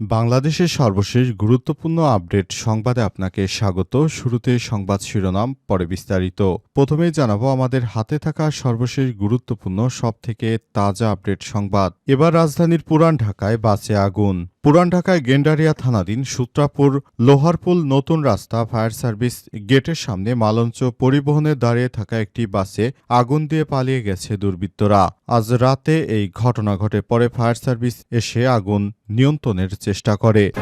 বাংলাদেশের সর্বশেষ গুরুত্বপূর্ণ আপডেট সংবাদে আপনাকে স্বাগত। শুরুতে সংবাদ শিরোনাম, পরে বিস্তারিত। প্রথমেই জানাব আমাদের হাতে থাকা সর্বশেষ গুরুত্বপূর্ণ, সবথেকে তাজা আপডেট সংবাদ। এবার রাজধানীর পুরান ঢাকায় বাসে আগুন। পুরান ঢাকায় গেন্ডারিয়া থানাধীন সূত্রাপুর লোহারপুল নতুন রাস্তা ফায়ার সার্ভিস গেটের সামনে মালঞ্চ পরিবহনে দাঁড়িয়ে থাকা একটি বাসে আগুন দিয়ে পালিয়ে গেছে দুর্বৃত্তরা। আজ রাতে এই ঘটনা ঘটে, পরে ফায়ার সার্ভিস এসে আগুন নিয়ন্ত্রণের চেষ্টা করে।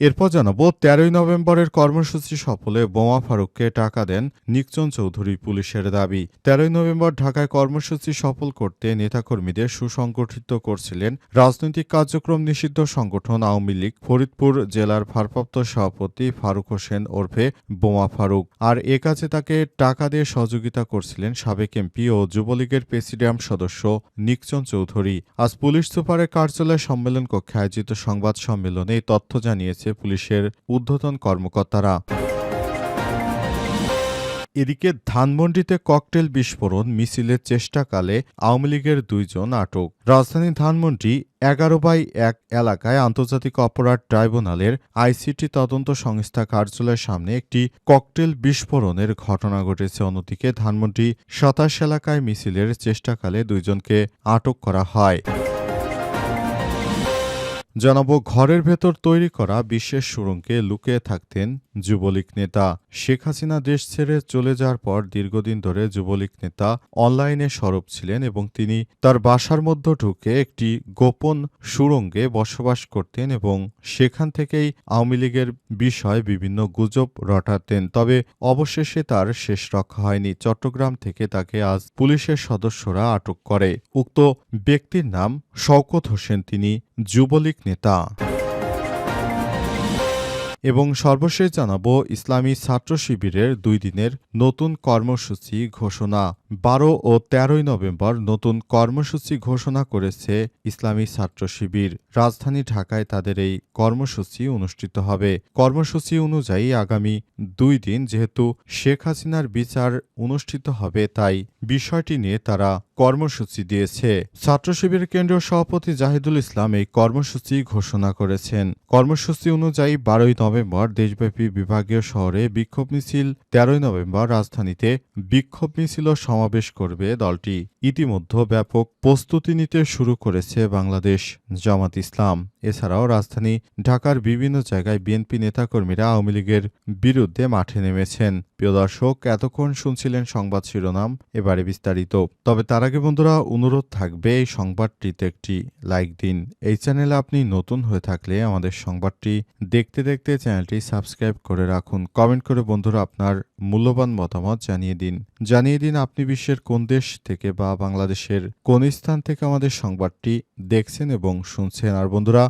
এরপর জানাব, তেরোই নভেম্বরের কর্মসূচি সফলে বোমা ফারুককে টাকা দেন নিকচন চৌধুরী পুলিশের দাবি। তেরোই নভেম্বর ঢাকায় কর্মসূচি সফল করতে নেতাকর্মীদের সুসংগঠিত করছিলেন রাজনৈতিক কার্যক্রম নিষিদ্ধ সংগঠন আওয়ামী লীগ। ফরিদপুর জেলার ভারপ্রাপ্ত সভাপতি ফারুক হোসেন ওরফে বোমা ফারুক। আর এ কাজে তাকে টাকা দিয়ে সহযোগিতা করছিলেন সাবেক এমপি ও যুবলীগের প্রেসিডিয়াম সদস্য নিকচন চৌধুরী। আজ পুলিশ সুপারের কার্যালয় সম্মেলন কক্ষে আয়োজিত সংবাদ সম্মেলনে তথ্য জানিয়েছে পুলিশের ঊর্ধ্বতন কর্মকর্তারা। এদিকে ধানমন্ডিতে ককটেল বিস্ফোরণ, মিছিলের চেষ্টাকালে আওয়ামী লীগের দুইজন আটক। রাজধানী ধানমন্ডি, এগারো বাই এক এলাকায় আন্তর্জাতিক অপরাধ ট্রাইব্যুনালের আইসিটি তদন্ত সংস্থা কার্যালয়ের সামনে একটি ককটেল বিস্ফোরণের ঘটনা ঘটেছে। অন্যদিকে ধানমন্ডি সাতাশ এলাকায় মিছিলের চেষ্টাকালে দুইজনকে আটক করা হয়। জানাব ঘরের ভেতর তৈরি করা বিশেষ সুরঙ্গে লুকিয়ে থাকতেন যুবলীগ নেতা। শেখ হাসিনা দেশ ছেড়ে চলে যাওয়ার পর দীর্ঘদিন ধরে যুবলীগ নেতা অনলাইনে সরব ছিলেন এবং তিনি তার বাসার মধ্যে ঢুকে একটি গোপন সুড়ঙ্গে বসবাস করতেন এবং সেখান থেকেই আওয়ামী লীগের বিষয়ে বিভিন্ন গুজব রটাতেন। তবে অবশেষে তার শেষ রক্ষা হয়নি। চট্টগ্রাম থেকে তাকে আজ পুলিশের সদস্যরা আটক করে। উক্ত ব্যক্তির নাম শওকত হোসেন। তিনি যুবলীগ নেতা। এবং সর্বশেষ জানাব, ইসলামী ছাত্র শিবিরের দুই দিনের নতুন কর্মসূচি ঘোষণা। বারো ও তেরোই নভেম্বর নতুন কর্মসূচি ঘোষণা করেছে ইসলামী ছাত্র শিবির। রাজধানী ঢাকায় তাদের এই কর্মসূচি অনুষ্ঠিত হবে। কর্মসূচি অনুযায়ী আগামী দুই দিন যেহেতু শেখ হাসিনার বিচার অনুষ্ঠিত হবে, তাই বিষয়টি নিয়ে তারা কর্মসূচি দিয়েছে। ছাত্র শিবিরের কেন্দ্রীয় সভাপতি জাহিদুল ইসলাম এই কর্মসূচি ঘোষণা করেছেন। কর্মসূচি অনুযায়ী বারোই নভেম্বর দেশব্যাপী বিভাগীয় শহরে বিক্ষোভ মিছিল, তেরোই নভেম্বর রাজধানীতে বিক্ষোভ মিছিল সমাবেশ করবে দলটি। ইতিমধ্যে ব্যাপক প্রস্তুতি নিতে শুরু করেছে বাংলাদেশ জামাত ইসলাম। এছাড়াও রাজধানী ঢাকার বিভিন্ন জায়গায় বিএনপি নেতাকর্মীরা আওয়ামী লীগের বিরুদ্ধে মাঠে নেমেছেন। প্রিয় দর্শক, এতক্ষণ শুনছিলেন সংবাদ শিরোনাম, এবারে বিস্তারিত। তবে তার আগে বন্ধুরা, অনুরোধ থাকবে, এই সংবাদটিতে একটি লাইক দিন। এই চ্যানেলে আপনি নতুন হয়ে থাকলে আমাদের সংবাদটি দেখতে দেখতে চ্যানেলটি সাবস্ক্রাইব করে রাখুন। কমেন্ট করে বন্ধুরা আপনার মূল্যবান মতামত জানিয়ে দিন। জানিয়ে দিন আপনি বিশ্বের কোন দেশ থেকে বা বাংলাদেশের কোন স্থান থেকে আমাদের সংবাদটি দেখছেন এবং শুনছেন। আর বন্ধুরা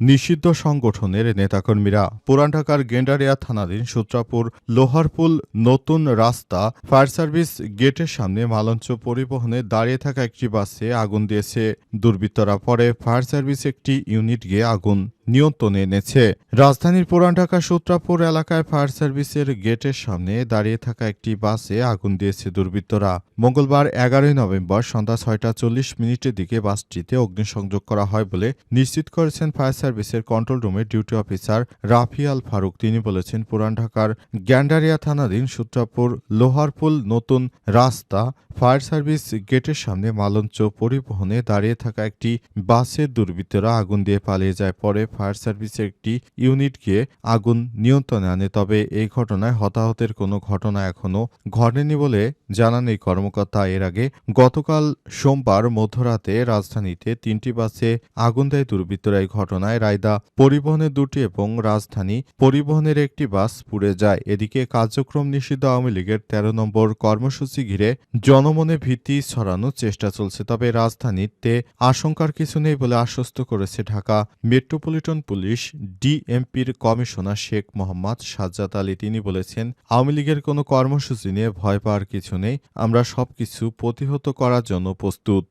নিষিদ্ধ সংগঠনের নেতাকর্মীরা পুরান ঢাকার গেন্ডারিয়া থানাধীন সূত্রাপুর লোহারপুল নতুন রাস্তা ফায়ার সার্ভিস গেটের সামনে মালঞ্চ পরিবহনে দাঁড়িয়ে থাকা একটি বাসে আগুন দিয়েছে। দুর্বৃত্তরা পরে ফায়ার সার্ভিস একটি ইউনিট গিয়ে আগুন নিয়ন্ত্রণে এনেছে। রাজধানীর পুরান ঢাকা সূত্রাপুর এলাকায় ফায়ার সার্ভিসের গেটের সামনে দাঁড়িয়ে থাকা একটি বাসে আগুন দিয়েছে দুর্বৃত্তরা। মঙ্গলবার এগারোই নভেম্বর সন্ধ্যা ছয়টা চল্লিশ মিনিটের দিকে বাসটিতে অগ্নিসংযোগ করা হয় বলে নিশ্চিত করেছেন ফায়ার সার্ভিসের কন্ট্রোল রুমের ডিউটি অফিসার রাফিয়াল ফারুক, তিনি বলেছেন, পুরান ঢাকার গ্যান্ডারিয়া থানাধীন সূত্রাপুর লোহারপুল নতুন রাস্তা ফায়ার সার্ভিস গেটের সামনে মালঞ্চ পরিবহনে দাঁড়িয়ে থাকা একটি বাসের দুর্বৃত্তরা আগুন দিয়ে পালিয়ে যায়। পরে ফায়ার সার্ভিসের একটি ইউনিট গিয়ে আগুন নিয়ন্ত্রণে আনে। তবে এই ঘটনায় হতাহতের কোনো ঘটনা এখনও ঘটেনি বলে জানান এই কর্মকর্তা। এর আগে গতকাল সোমবার মধ্যরাতে রাজধানীতে তিনটি বাসে আগুন দেয় দুর্বৃত্তরা। এই ঘটনায় ঘটনায় রায়দা পরিবহনের দুটি এবং রাজধানী পরিবহনের একটি বাস পুড়ে যায়। এদিকে কার্যক্রম নিষিদ্ধ আওয়ামী লীগের তেরো নম্বর কর্মসূচি ঘিরে জনমনে ভীতি ছড়ানোর চেষ্টা চলছে। তবে রাজধানীতে আশঙ্কার কিছু নেই বলে আশ্বস্ত করেছে ঢাকা মেট্রোপলিটন পুলিশ। ডিএমপির কমিশনার শেখ মোহাম্মদ সাজ্জাদ আলী তিনি বলেছেন, আওয়ামী লীগের কোনো কর্মসূচি নিয়ে ভয় পাওয়ার কিছু নেই। আমরা সবকিছু প্রতিহত করার জন্য প্রস্তুত।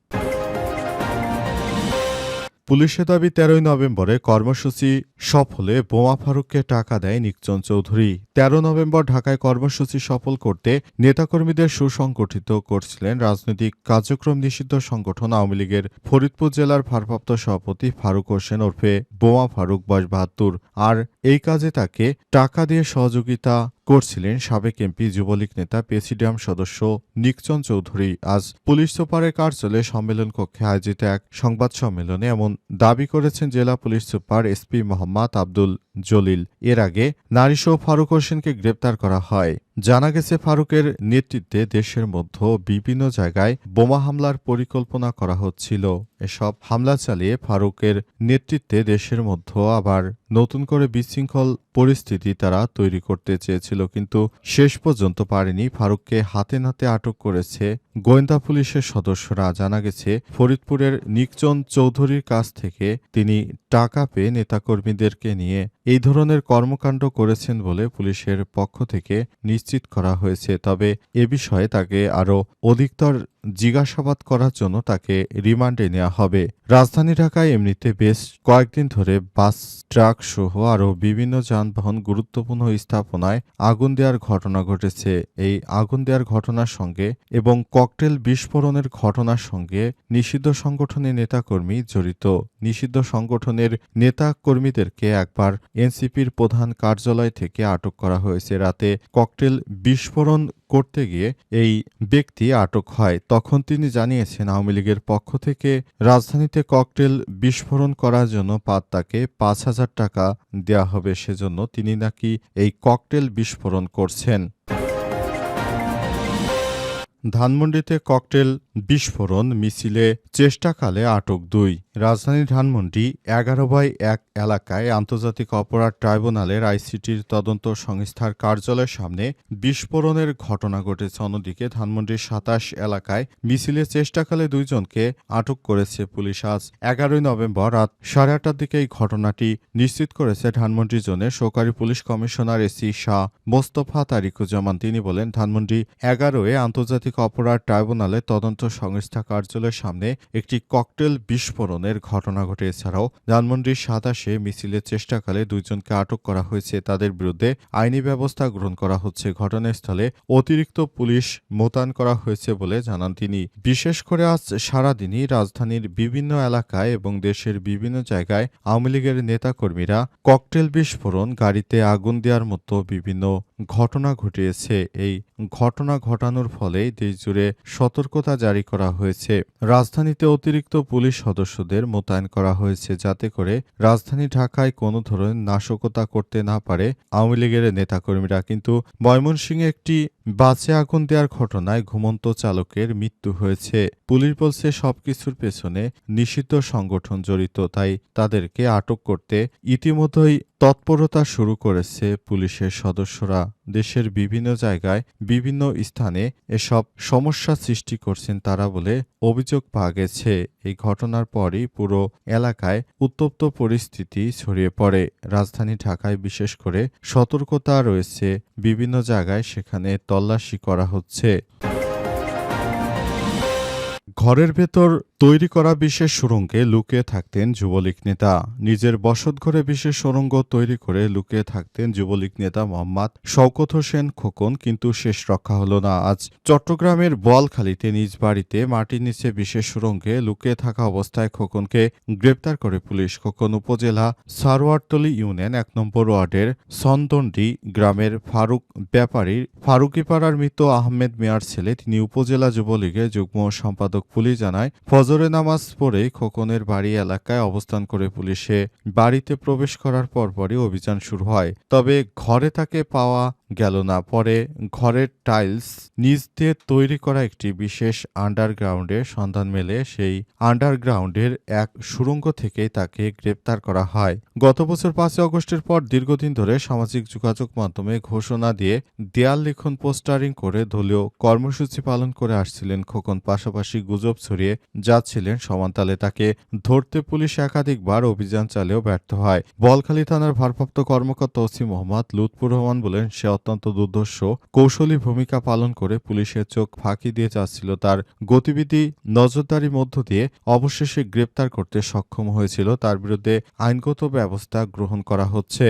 পুলিশের দাবি, তেরোই নভেম্বরে কর্মসূচি সফলে বোমা ফারুককে টাকা দেয় নিকচন চৌধুরী। তেরো নভেম্বর ঢাকায় কর্মসূচি সফল করতে নেতাকর্মীদের সুসংগঠিত করছিলেন রাজনৈতিক কার্যক্রম নিষিদ্ধ সংগঠন আওয়ামী লীগের ফরিদপুর জেলার ভারপ্রাপ্ত সভাপতি ফারুক হোসেন ওরফে বোমা ফারুক বয়স বাহাত্তর। আর এই কাজে তাকে টাকা দিয়ে সহযোগিতা করছিলেন সাবেক এমপি, যুবলীগ নেতা, প্রেসিডিয়াম সদস্য নিকচন চৌধুরী। আজ পুলিশ সুপারের কার্যালয়ে সম্মেলন কক্ষে আয়োজিত এক সংবাদ সম্মেলনে এমন দাবি করেছেন জেলা police super SP Mohammad Abdul Jalil. এর আগে নারীসহ ফারুক হোসেনকে গ্রেপ্তার করা হয়। জানা গেছে, ফারুকের নেতৃত্বে দেশের মধ্যে বিভিন্ন জায়গায় বোমা হামলার পরিকল্পনা করা হচ্ছিল। এসব হামলা চালিয়ে ফারুকের নেতৃত্বে দেশের মধ্যে আবার নতুন করে বিশৃঙ্খল পরিস্থিতি তারা তৈরি করতে চেয়েছিল, কিন্তু শেষ পর্যন্ত পারেনি। ফারুককে হাতে নাতে আটক করেছে গোয়েন্দা পুলিশের সদস্যরা জানা গেছে, ফরিদপুরের নিকচন চৌধুরীর কাছ থেকে তিনি টাকা পেয়ে নেতাকর্মীদেরকে নিয়ে এই ধরনের কর্মকাণ্ড করেছেন বলে পুলিশের পক্ষ থেকে নিশ্চিত করা হয়েছে। তবে এ বিষয়ে তাকে আরও অধিকতর জিজ্ঞাসাবাদ করার জন্য তাকে রিমান্ডে নেওয়া হবে। রাজধানী ঢাকায় এমনিতে বেশ কয়েকদিন ধরে বাস, ট্রাক সহ আরও বিভিন্ন যানবাহন গুরুত্বপূর্ণ স্থাপনায় আগুন দেওয়ার ঘটনা ঘটেছে। এই আগুন দেওয়ার ঘটনার সঙ্গে এবং ককটেল বিস্ফোরণের ঘটনার সঙ্গে নিষিদ্ধ সংগঠনের নেতাকর্মী জড়িত। নিষিদ্ধ সংগঠনের নেতা কর্মীদেরকে একবার এনসিপির প্রধান কার্যালয় থেকে আটক করা হয়েছে। রাতে ককটেল বিস্ফোরণ করতে গিয়ে এই ব্যক্তি আটক হয়। তখন তিনি জানিয়েছেন, আওয়ামী লীগের পক্ষ থেকে রাজধানীতে ককটেল বিস্ফোরণ করার জন্য পাত্তাকে পাঁচ হাজার টাকা দেয়া হবে। সেজন্য তিনি নাকি এই ককটেল বিস্ফোরণ করছেন। ধানমন্ডিতে ককটেল বিস্ফোরণ, মিছিলে চেষ্টাকালে আটক দুই। রাজধানী ধানমন্ডি, এগারো বাই এক এলাকায় আন্তর্জাতিক অপরাধ ট্রাইব্যুনালের আইসিটির তদন্ত সংস্থার কার্যালয়ের সামনে বিস্ফোরণের ঘটনা ঘটেছে। অন্যদিকে ধানমন্ডির সাতাশ এলাকায় মিছিলে চেষ্টাকালে দুইজনকে আটক করেছে পুলিশ। আজ এগারোই নভেম্বর রাত সাড়ে আটটার দিকে এই ঘটনাটি নিশ্চিত করেছে ধানমন্ডি জোনের সহকারী police commissioner AC Shah Mostafa Tariquzzaman. তিনি বলেন, ধানমন্ডি এগারোয় আন্তর্জাতিক অপরাধ ট্রাইব্যুনালে তদন্ত সংস্থা কার্যালয়ের সামনে একটি ককটেল বিস্ফোরণের ঘটনা ঘটে। এছাড়াও ধানমন্ডির সাতাশে মিছিলের চেষ্টাকালে দুইজনকে আটক করা হয়েছে। তাদের বিরুদ্ধে আইনি ব্যবস্থা গ্রহণ করা হচ্ছে। ঘটনাস্থলে অতিরিক্ত পুলিশ মোতায়েন করা হয়েছে বলে জানান তিনি। বিশেষ করে আজ সারাদিনই রাজধানীর বিভিন্ন এলাকায় এবং দেশের বিভিন্ন জায়গায় আওয়ামী লীগের নেতাকর্মীরা ককটেল বিস্ফোরণ গাড়িতে আগুন দেওয়ার মতো বিভিন্ন ঘটনা ঘটিয়েছে। এই ঘটনা ঘটানোর ফলে দেশজুড়ে সতর্কতা জারি করা হয়েছে। রাজধানীতে অতিরিক্ত পুলিশ সদস্যদের মোতায়েন করা হয়েছে যাতে করে রাজধানী ঢাকায় কোনো ধরনের নাশকতা করতে না পারে আওয়ামী লীগের নেতাকর্মীরা। কিন্তু ময়মনসিংহে একটি বাসে আগুন দেওয়ার ঘটনায় ঘুমন্ত চালকের মৃত্যু হয়েছে। পুলিশ বলছে, সবকিছুর পেছনে নিষিদ্ধ সংগঠন জড়িত, তাই তাদেরকে আটক করতে ইতিমধ্যেই তৎপরতা শুরু করেছে পুলিশের সদস্যরা। দেশের বিভিন্ন জায়গায় বিভিন্ন স্থানে এসব সমস্যা সৃষ্টি করছেন তারা বলে অভিযোগ পাওয়া গেছে। এই ঘটনার পরই পুরো এলাকায় উত্তপ্ত পরিস্থিতি ছড়িয়ে পড়ে। রাজধানী ঢাকায় বিশেষ করে সতর্কতা রয়েছে। বিভিন্ন জায়গায় সেখানে তল্লাশি করা হচ্ছে। ঘরের ভেতর তৈরি করা বিশেষ সুরঙ্গে লুকিয়ে থাকতেন যুবলীগ নেতা। নিজের বসতঘরে বিশেষ সুরঙ্গ তৈরি করে লুকিয়ে থাকতেন যুবলীগ নেতা মোহাম্মদ শওকত হোসেন খোকন, কিন্তু শেষ রক্ষা হলো না। আজ চট্টগ্রামের বোয়ালখালীতে নিজ বাড়িতে মাটির নিচে বিশেষ সুরঙ্গে লুকিয়ে থাকা অবস্থায় খোকনকে গ্রেপ্তার করে পুলিশ। খোকন উপজেলা সারোয়ারতলি ইউনিয়ন এক নম্বর ওয়ার্ডের সন্দন্ডি গ্রামের ফারুক ব্যাপারীর ফারুকিপাড়ার মৃত আহমেদ মিয়ার ছেলে, তিনি উপজেলা যুবলীগের যুগ্ম সম্পাদক। পুলিশ জানায় ফজরে নামাজ পড়ে খোকনের বাড়ি এলাকায় অবস্থান করে পুলিশে বাড়িতে প্রবেশ করার পরপরই অভিযান শুরু হয়। তবে ঘরে তাকে পাওয়া গেল না। পরে ঘরের টাইলস নিজ দিয়ে তৈরি করা একটি বিশেষ আন্ডারগ্রাউন্ডে সন্ধান মেলে। সেই আন্ডারগ্রাউন্ডের এক সুড়ঙ্গ থেকেই তাকে গ্রেপ্তার করা হয়। গত বছর পাঁচই অগস্টের পর দীর্ঘদিন ধরে সামাজিক যোগাযোগ মাধ্যমে ঘোষণা দিয়ে দেয়াল লিখন পোস্টারিং করে দলীয় কর্মসূচি পালন করে আসছিলেন খোকন। পাশাপাশি গুজব ছড়িয়ে যাচ্ছিলেন সমানতালে। তাকে ধরতে পুলিশ একাধিকবার অভিযান চালেও ব্যর্থ হয়। বলখালী থানার ভারপ্রাপ্ত কর্মকর্তা ওসি মোহাম্মদ লুৎফুর রহমান বলেন, সে অত্যন্ত দুর্ধর্ষ, কৌশলী ভূমিকা পালন করে পুলিশের চোখ ফাঁকি দিয়ে যাচ্ছিল তার গতিবিধি নজরদারির মধ্য দিয়ে অবশেষে গ্রেপ্তার করতে সক্ষম হয়েছিল। তার বিরুদ্ধে আইনগত ব্যবস্থা গ্রহণ করা হচ্ছে।